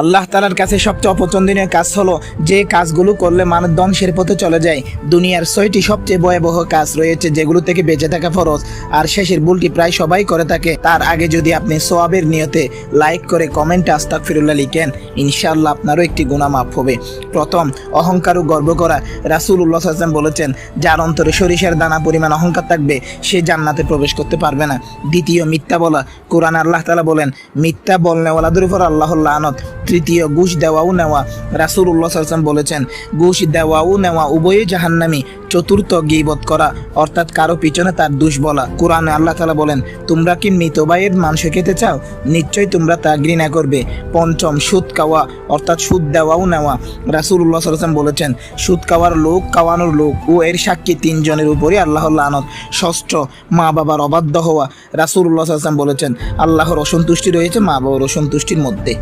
আল্লাহ তালার কাছে সবচেয়ে অপছন্দনীয় কাজ হলো যে কাজগুলো করলে মানুষ ধ্বংসের পথে চলে যায়। দুনিয়ার ছয়টি সবচেয়ে ভয়াবহ কাজ রয়েছে যেগুলো থেকে বেঁচে থাকা ফরজ, আর শেষের ভুলটি প্রায় সবাই করে থাকে। তার আগে যদি আপনি সোয়াবের নিয়তে লাইক করে কমেন্টে আস্তাক ফিরুল্লাহ লিখেন, ইনশাআল্লাহ আপনারও একটি গুণা মাফ হবে। প্রথম, অহংকার ও গর্ব করা। রাসুল উল্লাহ হাসান বলেছেন, যার অন্তরে সরিষার দানা পরিমাণ অহংকার থাকবে, সে জান্নাতে প্রবেশ করতে পারবে না। দ্বিতীয়, মিথ্যা বলা। কোরআন আল্লাহ তালা বলেন, মিথ্যা বলনেওয়ালাদের উপর আল্লাহর লানত। তৃতীয় ঘুষ দেওয়াও নেওয়া রাসুল উল্লাহ হাসান বলেছেন, ঘুষ দেওয়াও নেওয়া উভয়ই জাহান্নামি, চতুর্থ গিবত করা, অর্থাৎ কারও পিছনে তার দুষ বলা। কোরআনে আল্লাহ তালা বলেন, তোমরা কি মৃত ভাইয়ের মাংস খেতে চাও? নিশ্চয়ই তোমরা তা ঘৃণা করবে। পঞ্চম, সুদ খাওয়া, অর্থাৎ সুদ দেওয়াও নেওয়া। রাসুল্লাহ সাল্লাম বলেছেন, সুদ খাওয়ার লোক খাওয়ানোর লোক ও এর সাক্ষী তিনজনের উপরই আল্লাহর লানত। ষষ্ঠ, মা বাবার অবাধ্য হওয়া। রাসুল্লাহ সাল্লাম বলেছেন, আল্লাহর অসন্তুষ্টি রয়েছে মা বাবার অসন্তুষ্টির মধ্যে।